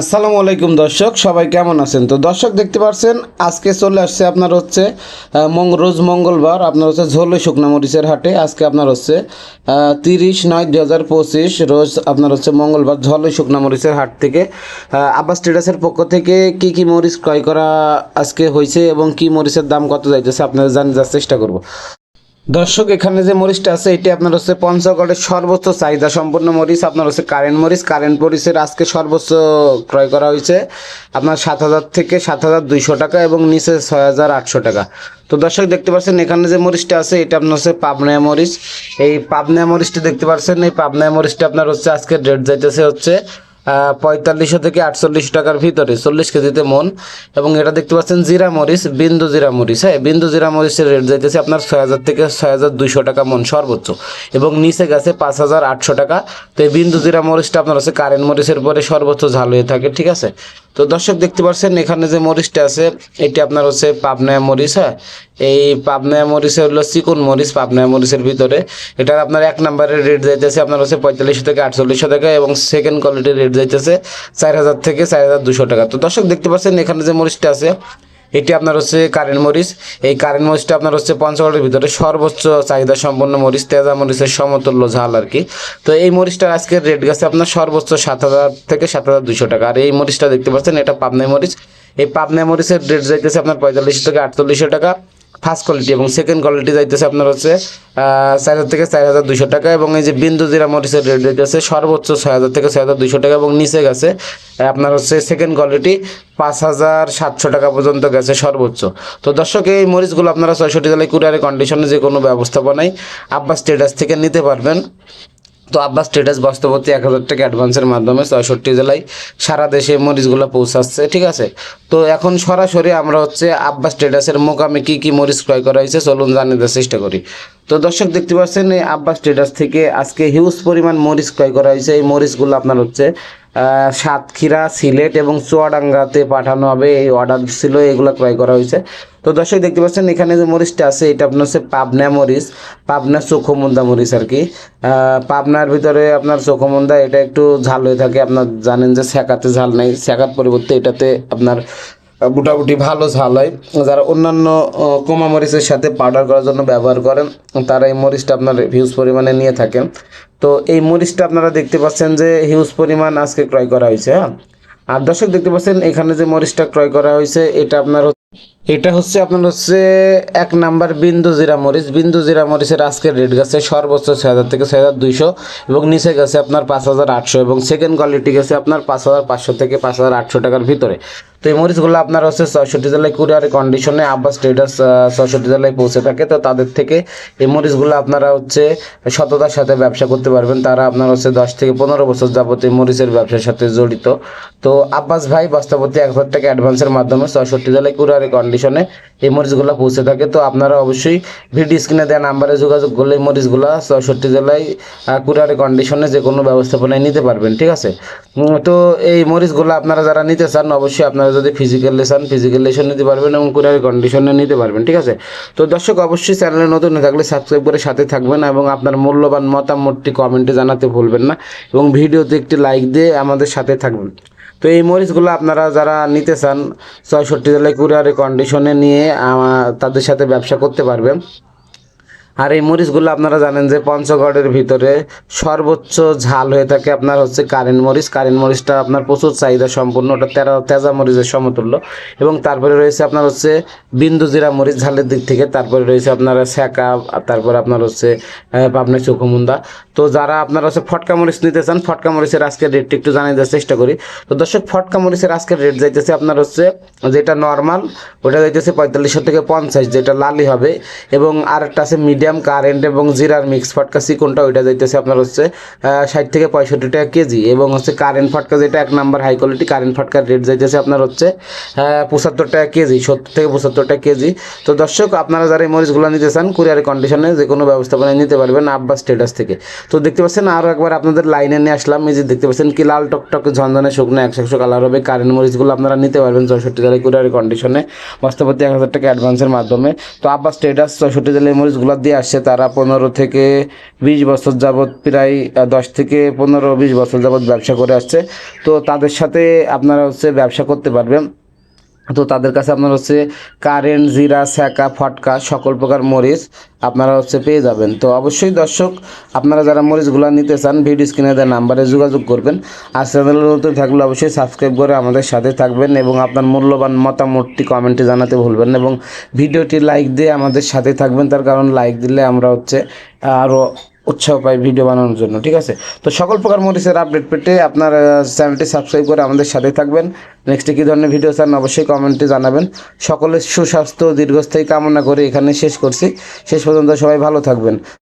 আসসালামু আলাইকুম দর্শক, সবাই কেমন আছেন? তো দর্শক দেখতে পাচ্ছেন আজকে চলে আসছে আপনার হচ্ছে রোজ মঙ্গলবার আপনার হচ্ছে ঝোলে শুকনা মরিচের হাটে। আজকে আপনার হচ্ছে তিরিশ নয় দুই হাজার পঁচিশ রোজ আপনার হচ্ছে মঙ্গলবার ঝোলে শুকনা মরিচের হাট থেকে আব্বাস ট্রেডার্সের পক্ষ থেকে কি কি মরিচ ক্রয় করা আজকে হয়েছে এবং কি মরিচের দাম কত যাইতেছে আপনারা জানিয়ে যাওয়ার চেষ্টা করব। দর্শক, এখানে যে মরিচটা আছে, এটি আপনার হচ্ছে পঞ্চগড়ের সর্বোচ্চ চাহিদা সম্পন্ন মরিচ। আপনার হচ্ছে কারেন্ট মরিচ। কারেন্ট মরিচের আজকে সর্বোচ্চ ক্রয় করা হয়েছে আপনার সাত হাজার থেকে সাত হাজার দুইশো টাকা এবং নিচে ছয় হাজার আটশো টাকা। তো দর্শক, দেখতে পাচ্ছেন, এখানে যে মরিচটা আছে, এটা আপনার হচ্ছে পাবনা মরিচ। এই পাবনা মরিচটা দেখতে পাচ্ছেন, এই পাবনা মরিচটা আপনার হচ্ছে আজকে রেট যাইতেছে হচ্ছে পঁয়তাল্লিশশো থেকে আটচল্লিশ টাকার ভিতরে, চল্লিশ কেজিতে মন। এবং এটা দেখতে পাচ্ছেন জিরা মরিচ, বিন্দু জিরা মরিচ। হ্যাঁ বিন্দু জিরা মরিচের রেট যাইতেছে আপনার ছয় হাজার থেকে ছয় হাজার দুইশো টাকা মন সর্বোচ্চ। এবং নিচে গেছে পাঁচ হাজার আটশো টাকা। তো এই বিন্দু জিরা মরিচটা আপনার হচ্ছে কারেন্ট মরিচের পরে সর্বোচ্চ ঝাল হয়ে থাকে, ঠিক আছে? তো দর্শক দেখতে পাচ্ছেন এখানে যে মরিচটা আছে, এটি আপনার হচ্ছে পাবনা মরিচ হ্যাঁ? এই পাবনা মরিচের হলো চিকন মরিচ, পাবনা মরিচের ভিতরে। এটার আপনার এক নম্বরের রেট যাইতেছে আপনার হচ্ছে পঁয়তাল্লিশশো থেকে আটচল্লিশশো টাকা এবং সেকেন্ড কোয়ালিটির রেট যাইতেছে চার হাজার থেকে চার হাজার দুশো টাকা। তো দর্শক দেখতে পাচ্ছেন এখানে যে মরিচটা আছে এটি আপনার হচ্ছে কারেন্ট মরিচ। এই কারেন্ট মরিচটা আপনার হচ্ছে পঞ্চগড়ের ভিতরে সর্বোচ্চ চাহিদা সম্পন্ন মরিচ, তেজা মরিচের সমতুল্য ঝাল আর কি। তো এই মরিচটার আজকের রেট গেছে আপনার সর্বোচ্চ সাত হাজার থেকে সাত হাজার দুশো টাকা। আর এই মরিচটা দেখতে পাচ্ছেন, এটা পাবনা মরিচ। এই পাবনা মরিচের রেট যাইতেছে আপনার পঁয়তাল্লিশ থেকে আটচল্লিশশো টাকা। ফার্স্ট কোয়ালিটি এবং সেকেন্ড কোয়ালিটি যাইতেছে আপনার হচ্ছে চার হাজার থেকে চার হাজার দুশো টাকা এবং এই যে বিন্দু জিরা মরিচের রেট যাইতেছে সর্বোচ্চ ছয় হাজার থেকে ছয় হাজার দুশো টাকা এবং নিচে গেছে আপনার হচ্ছে সেকেন্ড কোয়ালিটি পাঁচ হাজার সাতশো টাকা পর্যন্ত গেছে সর্বোচ্চ। তো দর্শক, এই মরিচগুলো আপনারা ছয়ষট্টি জেলায় কুরিয়ারের কন্ডিশনে যে কোনো ব্যবস্থাপনায় আব্বাস স্টেটাস থেকে নিতে পারবেন। তো আব্বাস স্টেটাস বাস্তবতী এক হাজার টাকা অ্যাডভান্সের মাধ্যমে ছয়ষট্টি জেলায় সারা দেশে মরিচগুলো পৌঁছাচ্ছে, ঠিক আছে? তো এখন সরাসরি আমরা হচ্ছে আব্বাস স্টেটাসের মোকামে কি কি মরিচ ক্রয় করা হয়েছে চলুন জানিয়ে দেওয়ার চেষ্টা করি। তো দর্শক দেখতে পাচ্ছেন, এই আব্বাস স্টেটাস থেকে আজকে হিউজ পরিমাণ মরিচ ক্রয় করা হয়েছে। এই মরিচগুলো আপনার হচ্ছে সাতক্ষীরা, সিলেট এবং চুয়াডাঙ্গাতে পাঠানো হবে। এই অর্ডার ছিল, এগুলো ক্রয় করা হয়েছে। তো দর্শক, দেখতে পাচ্ছেন, এখানে যে মরিচটা আছে, এটা আপনার হচ্ছে পাবনা মরিচ, পাবনা চোখমুন্দা মরিচ আর কি। পাবনার ভিতরে আপনার চোখমুন্দা, এটা একটু ঝাল হয়ে থাকে। আপনার জানেন যে শেখাতে ঝাল নেই, শেখার পরিবর্তে এটাতে আপনার মোটামুটি ভালো ঝাল হয় যারা অন্যান্য কোমা মরিচের সাথে পাউডার করার জন্য ব্যবহার করেন, তারা এই মরিচটা আপনার হিউজ পরিমাণে নিয়ে থাকেন। তো এই মরিচটা আপনারা দেখতে পাচ্ছেন যে হিউজ পরিমাণ আজকে ক্রয় করা হয়েছে হ্যাঁ? আর দর্শক দেখতে পাচ্ছেন, এখানে যে মরিচটা ক্রয় করা হয়েছে, এটা আপনার এটা হচ্ছে আপনার হচ্ছে এক নাম্বার বিন্দু জিরা মরিচ। বিন্দু জিরা মরিচের আজকের রেট গেছে সর্বোচ্চ ছয় হাজার থেকে ছয় হাজার দুইশো এবং নিচে গেছে আপনার পাঁচ হাজার আটশো এবং সেকেন্ড কোয়ালিটি গেছে আপনার পাঁচ হাজার পাঁচশো থেকে পাঁচ হাজার আটশো টাকার ভিতরে। তো এই মরিচগুলো আপনার হচ্ছে ছয়ষট্টি জেলায় কুরিয়ারের কন্ডিশনে আব্বাস ট্রেডার্স ছয়ষট্টি জেলায় পৌঁছে থাকে। তো তাদের থেকে এই মরিচগুলো আপনারা হচ্ছে সততার সাথে ব্যবসা করতে পারবেন। তারা আপনার হচ্ছে দশ থেকে পনেরো বছর যাবত এই মরিচের ব্যবসার সাথে জড়িত। তো আব্বাস ভাই বাস্তবতী এক হাজার টাকা অ্যাডভান্সের মাধ্যমে ছয়ষট্টি জেলায় কুরিয়ারের কন্ডিশনে এই মরিচগুলো পৌঁছে থাকে। তো আপনারা অবশ্যই ভিডিও স্ক্রিনে দেওয়া নাম্বারে যোগাযোগ করলে এই মরিচগুলো ছয়ষট্টি জেলায় কুরিয়ারের কন্ডিশনে যে কোনো ব্যবস্থাপনায় নিতে পারবেন। ঠিক আছে? তো এই মরিচগুলো আপনারা যারা নিতে চান, অবশ্যই আপনারা যদি ফিজিক্যালি চান ফিজিক্যালি এসে নিতে পারবেন এবং কুরিয়ারের কন্ডিশনে নিতে পারবেন, ঠিক আছে? তো দর্শক, অবশ্যই চ্যানেলে নতুন হয়ে থাকলে সাবস্ক্রাইব করে সাথে থাকবেন এবং আপনার মূল্যবান মতামতটি কমেন্টে জানাতে ভুলবেন না এবং ভিডিওতে একটি লাইক দিয়ে আমাদের সাথে থাকবেন। তো এই মরিচগুলো আপনারা যারা নিতে চান, ছয়ষট্টি জেলায় কুরিয়ারের কন্ডিশনে নিয়ে তাদের সাথে ব্যবসা করতে পারবেন। আর এই মরিচগুলো আপনারা জানেন যে পঞ্চগড়ের ভিতরে সর্বোচ্চ ঝাল হয়ে থাকে আপনার হচ্ছে কারেন্ট মরিচ। কারেন্ট মরিচটা আপনার প্রচুর চাহিদা সম্পূর্ণ। ওটা তেরা, তেজা মরিচের সমতুল্য। এবং তারপরে রয়েছে আপনার হচ্ছে বিন্দু জিরা মরিচ ঝালের দিক থেকে। তারপরে রয়েছে আপনার স্যাকা তারপরে আপনার হচ্ছে পাবনা চোখমুন্দা তো যারা আপনার হচ্ছে ফটকা মরিচ নিতে চান, ফটকা মরিচের আজকের রেটটা একটু জানিয়ে দেওয়ার চেষ্টা করি। তো দর্শক, ফটকা মরিচের আজকের রেট যাইতেছে আপনার হচ্ছে যেটা নর্মাল ওটা যাইতেছে পঁয়তাল্লিশশো থেকে পঞ্চাশ, যেটা লালি হবে। এবং আরেকটা আছে মিডিয়াম কারেন্ট এবং জিরার মিক্স ফটকা চিকনটা ওইটা যাইতেছে আপনার হচ্ছে ষাট থেকে পঁয়ষট্টি টাকা কেজি এবং হচ্ছে কারেন্ট ফটকা যেটা এক নাম্বার হাই কোয়ালিটি কারেন্ট ফটকার রেট যাইতেছে আপনার হচ্ছে পঁচাত্তর টাকা কেজি, সত্তর থেকে পঁচাত্তর টাকা কেজি। তো দর্শক, আপনারা যারা এই মরিচগুলো নিতে চান কুরিয়ারের কন্ডিশনে যে কোনো ব্যবস্থাপনায় নিতে পারবেন আব্বাস স্টেটাস থেকে। তো দেখতে পাচ্ছেন আরও একবার আপনাদের লাইনে নিয়ে আসলাম। এই যে দেখতে পাচ্ছেন কি লাল টকটক ঝনঝনে শুকনো একশো একশো কালার হবে। কারেন্ট মরিচগুলো আপনারা নিতে পারবেন চৌষট্টি জেলায় কুরিয়ারের কন্ডিশনে বাস্তবতী এক হাজার টাকা অ্যাডভান্সের মাধ্যমে। তো আব্বাস স্টেটাস চৌষট্টি জেলায় মরিচগুলো দিয়ে আসছে তারা পনেরো থেকে বিশ বছর যাবৎ প্রায় দশ থেকে পনেরো বিশ বছর যাবৎ ব্যবসা করে আসছে। তো তাদের সাথে আপনারা হচ্ছে ব্যবসা করতে পারবেন। তো তাদের কাছে আপনার হচ্ছে কারেন্ট জিরা স্যাকা ফটকা সকল প্রকার মরিচ আপনারা হচ্ছে পেয়ে যাবেন। তো অবশ্যই দর্শক, আপনারা যারা মরিচগুলো নিতে চান ভিডিও স্ক্রিনে দেওয়া নাম্বারে যোগাযোগ করবেন। আর চ্যানেল নতুন থাকলে অবশ্যই সাবস্ক্রাইব করে আমাদের সাথে থাকবেন এবং আপনার মূল্যবান মতামতটি কমেন্টে জানাতে ভুলবেন এবং ভিডিওটি লাইক দিয়ে আমাদের সাথে থাকবেন। তার কারণ লাইক দিলে আমরা হচ্ছে আরও উৎসাহ পাই ভিডিও বানানোর জন্য, ঠিক আছে? তো সকল প্রকার মরিচের আপডেট পেতে আপনার চ্যানেলটি সাবস্ক্রাইব করে আমাদের সাথে থাকবেন। নেক্সটে কী ধরনের ভিডিও চান অবশ্যই কমেন্টে জানাবেন। সকলের সুস্বাস্থ্য, দীর্ঘস্থায়ী কামনা করে এখানে শেষ করছি। শেষ পর্যন্ত সবাই ভালো থাকবেন।